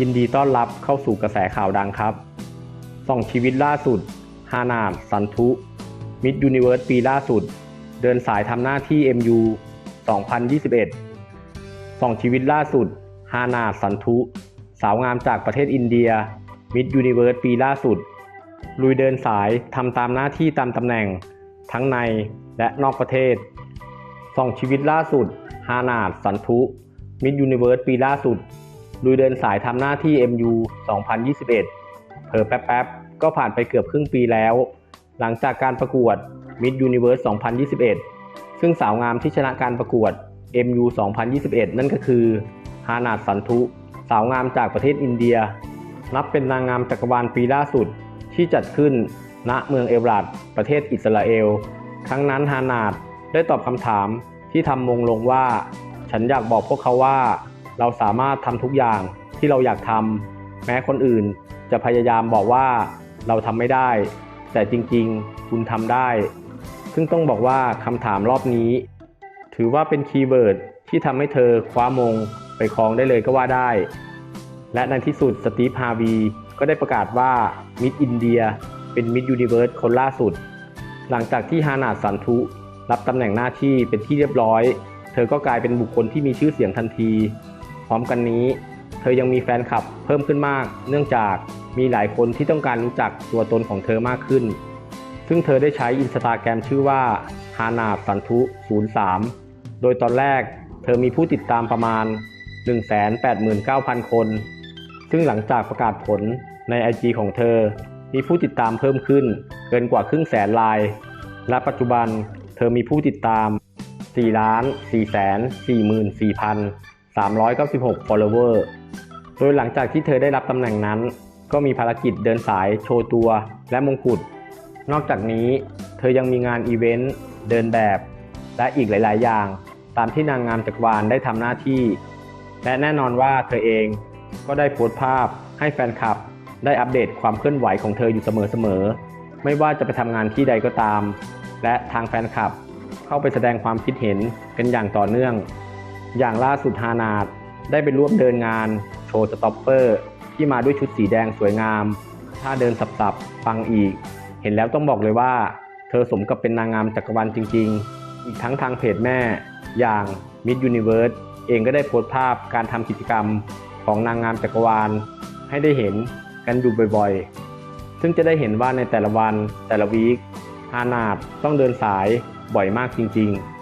ยินดีต้อนรับเข้าสู่กระแสข่าวดังครับส่องชีวิตล่าสุด ฮานาดสันทุ มิดยูนิเวิร์สปีล่าสุด เดินสายทำหน้าที่ MU 2021ส่องชีวิตล่าสุด ฮานาดสันทุ สาวงามจากประเทศอินเดีย มิดยูนิเวิร์สปีล่าสุด ลุยเดินสายทำตามหน้าที่ตามตำแหน่ง ทั้งในและนอกประเทศส่องชีวิตล่าสุด ฮานาดสันทุ มิดยูนิเวิร์สปีล่าสุด ลุยเดินสายทำหน้าที่ MU 2021 เผลอแป๊บๆ ก็ผ่านไปเกือบครึ่งปีแล้ว หลังจากการประกวด Mid Universe 2021 ซึ่งสาวงามที่ชนะการประกวด MU 2021 นั่นก็คือฮานาดสันทุสาวงามจากประเทศอินเดีย นับเป็นนางงามจักรวาลปีล่าสุดที่จัดขึ้นณเมืองเอลรัดประเทศอิสราเอล ครั้งนั้นฮานาดได้ตอบคำถามที่ทำมงลงว่า ฉันอยากบอกพวกเขาว่า เราสามารถทำทุกอย่างที่เราอยากทำแม้คนอื่นจะพยายามบอกว่าเราทำไม่ได้ แต่จริงๆ คุณทำได้ ซึ่งต้องบอกว่าคำถามรอบนี้ ถือว่าเป็นคีย์เวิร์ดที่ทำให้เธอคว้ามงไปครองได้เลยก็ว่าได้ และในที่สุดสตีฟฮาวีก็ได้ประกาศว่ามิดอินเดียเป็นมิดยูนิเวิร์สคนล่าสุด หลังจากที่ฮานาดสันทุรับตำแหน่งหน้าที่เป็นที่เรียบร้อย เธอก็กลายเป็นบุคคลที่มีชื่อเสียงทันที ร้อมกันนี้ เธอยังมีแฟนคลับเพิ่มขึ้นมาก เนื่องจากมีหลายคนที่ต้องการรู้จักตัวตนของเธอมากขึ้น ซึ่งเธอได้ใช้อินสตาแกรมชื่อว่าฮานาสันทุ03 โดยตอนแรกเธอมีผู้ติดตามประมาณ 189,000 คน ซึ่งหลังจากประกาศผลใน IG ของเธอ มีผู้ติดตามเพิ่มขึ้น เกินกว่าครึ่งแสนลาย และปัจจุบันเธอมีผู้ติดตาม 4 4 4 4 0 0 0 396 follower โดยหลังจากที่เธอได้รับตำแหน่งนั้น ก็มีภารกิจเดินสายโชว์ตัวและมงกุฎ นอกจากนี้เธอยังมีงานอีเวนต์ เดินแบบ และอีกหลาย ๆ อย่าง ตามที่นางงามจักรวาลได้ทำหน้าที่ และแน่นอนว่าเธอเองก็ได้โพสต์ภาพให้แฟนคลับ ได้อัปเดตความเคลื่อนไหวของเธออยู่เสมอ ๆ ไม่ว่าจะไปทำงานที่ใดก็ตาม และทางแฟนคลับเข้าไปแสดงความคิดเห็นกันอย่างต่อเนื่อง อย่างล่าสุดฮานาดได้ไปร่วมเดินงาน โชว์สต็อปเปอร์ที่มาด้วยชุดสีแดงสวยงาม ถ้าเดินสับๆฟังอีก เห็นแล้วต้องบอกเลยว่า เธอสมกับเป็นนางงามจักรวาลจริง ๆ อีกทั้งทางเพจแม่ อย่าง Mid Universe เองก็ได้โพสต์ภาพการทำกิจกรรมของนางงามจักรวาล ให้ได้เห็นกันอยู่บ่อยๆ ซึ่งจะได้เห็นว่าในแต่ละวันแต่ละวีคฮานาดต้องเดินสายบ่อยมากจริงๆ